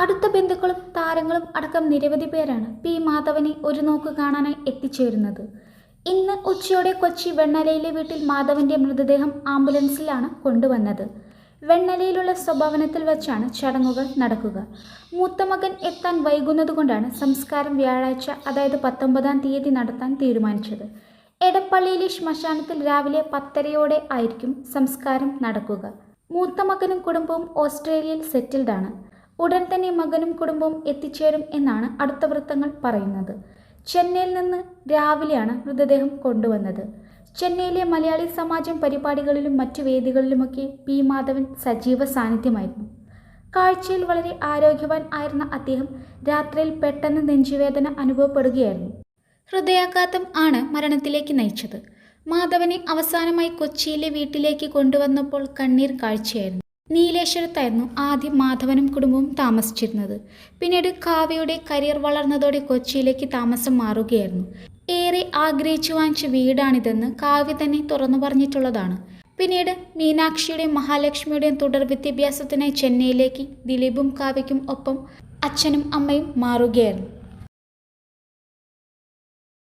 അടുത്ത ബന്ധുക്കളും താരങ്ങളും അടക്കം നിരവധി പേരാണ് പി മാധവനെ ഒരു നോക്ക് കാണാനായി എത്തിച്ചേരുന്നത്. ഇന്ന് ഉച്ചയോടെ കൊച്ചി വെണ്ണലയിലെ വീട്ടിൽ മാധവന്റെ മൃതദേഹം ആംബുലൻസിലാണ് കൊണ്ടുവന്നത്. വെണ്ണലയിലുള്ള സ്വഭവനത്തിൽ വെച്ചാണ് ചടങ്ങുകൾ നടക്കുക. മൂത്തമകൻ എത്താൻ വൈകുന്നതുകൊണ്ടാണ് സംസ്കാരം വ്യാഴാഴ്ച അതായത് പത്തൊമ്പതാം തീയതി നടത്താൻ തീരുമാനിച്ചത്. എടപ്പള്ളിയിലെ ശ്മശാനത്തിൽ രാവിലെ പത്തരയോടെ ആയിരിക്കും സംസ്കാരം നടക്കുക. മൂത്ത മകനും കുടുംബവും ഓസ്ട്രേലിയയിൽ സെറ്റിൽഡാണ്. ഉടൻ തന്നെ മകനും കുടുംബവും എത്തിച്ചേരും എന്നാണ് അടുത്ത വൃത്തങ്ങൾ പറയുന്നത്. ചെന്നൈയിൽ നിന്ന് രാവിലെയാണ് മൃതദേഹം കൊണ്ടുവന്നത്. ചെന്നൈയിലെ മലയാളി സമാജം പരിപാടികളിലും മറ്റു വേദികളിലുമൊക്കെ പി മാധവൻ സജീവ സാന്നിധ്യമായിരുന്നു. കാഴ്ചയിൽ വളരെ ആരോഗ്യവാൻ ആയിരുന്ന അദ്ദേഹം രാത്രിയിൽ പെട്ടെന്ന് നെഞ്ചുവേദന അനുഭവപ്പെടുകയായിരുന്നു. ഹൃദയാഘാതം ആണ് മരണത്തിലേക്ക് നയിച്ചത്. മാധവനെ അവസാനമായി കൊച്ചിയിലെ വീട്ടിലേക്ക് കൊണ്ടുവന്നപ്പോൾ കണ്ണീർ കാഴ്ചയായിരുന്നു. നീലേശ്വരത്തായിരുന്നു ആദ്യം മാധവനും കുടുംബവും താമസിച്ചിരുന്നത്. പിന്നീട് കാവ്യയുടെ കരിയർ വളർന്നതോടെ കൊച്ചിയിലേക്ക് താമസം മാറുകയായിരുന്നു. ഏറെ ആഗ്രഹിച്ചു വാങ്ങിച്ച വീടാണിതെന്ന് കാവ്യ തന്നെ തുറന്നു പറഞ്ഞിട്ടുള്ളതാണ്. പിന്നീട് മീനാക്ഷിയുടെയും മഹാലക്ഷ്മിയുടെയും തുടർ വിദ്യാഭ്യാസത്തിനായി ചെന്നൈയിലേക്ക് ദിലീപും കാവ്യയ്ക്കും ഒപ്പം അച്ഛനും അമ്മയും മാറുകയായിരുന്നു.